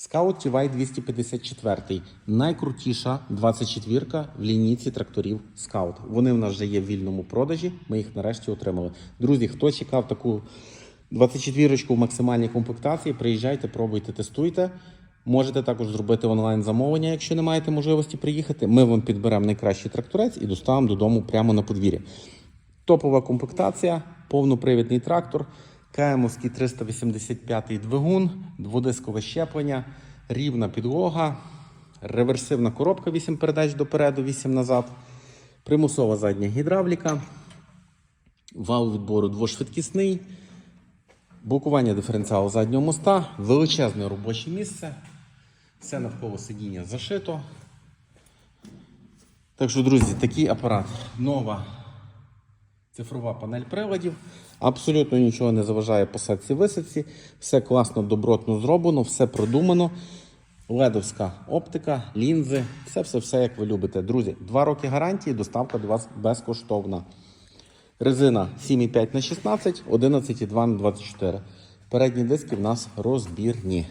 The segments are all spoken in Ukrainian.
Scout TY 254 найкрутіша 24-ка в лінійці тракторів Scout. Вони в нас вже є в вільному продажі. Ми їх нарешті отримали. Друзі, хто чекав таку 24-ку в максимальній комплектації, приїжджайте, пробуйте, тестуйте. Можете також зробити онлайн замовлення, якщо не маєте можливості приїхати. Ми вам підберемо найкращий тракторець і доставимо додому прямо на подвір'я. Топова комплектація, повнопривідний трактор, КМовський 385 двигун, дводискове щеплення, рівна підлога, реверсивна коробка 8 передач допереду, 8 назад, примусова задня гідравліка, вал відбору двошвидкісний, блокування диференціалу заднього моста, величезне робоче місце, все навколо сидіння зашито. Так що, друзі, такий апарат нова цифрова панель приладів. Абсолютно нічого не заважає посадці висадці. Все класно, добротно зроблено, все продумано. Ледовська оптика, лінзи, все-все-все, як ви любите. Друзі, два роки гарантії, доставка до вас безкоштовна. Резина 7,5 на 16, 11,2 на 24. Передні диски в нас розбірні.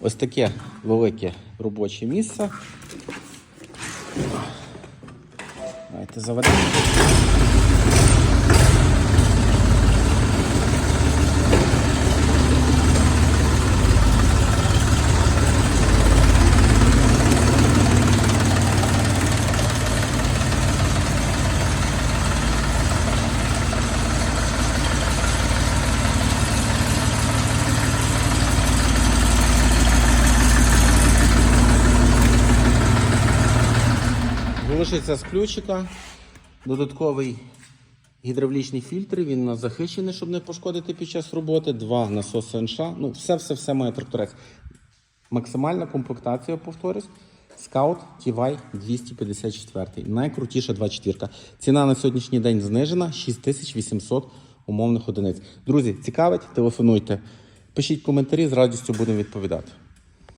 Ось таке велике робоче місце. Давайте заведемо. Залишиться з ключика. Додатковий гідравлічний фільтр. Він у нас захищений, щоб не пошкодити під час роботи. Два насоси НШ. Ну, все-все-все має тракторець. Максимальна комплектація, повторюсь. Scout TY 254. Найкрутіша 24. Ціна на сьогоднішній день знижена 6800 умовних одиниць. Друзі, цікавить? Телефонуйте. Пишіть коментарі, з радістю будемо відповідати.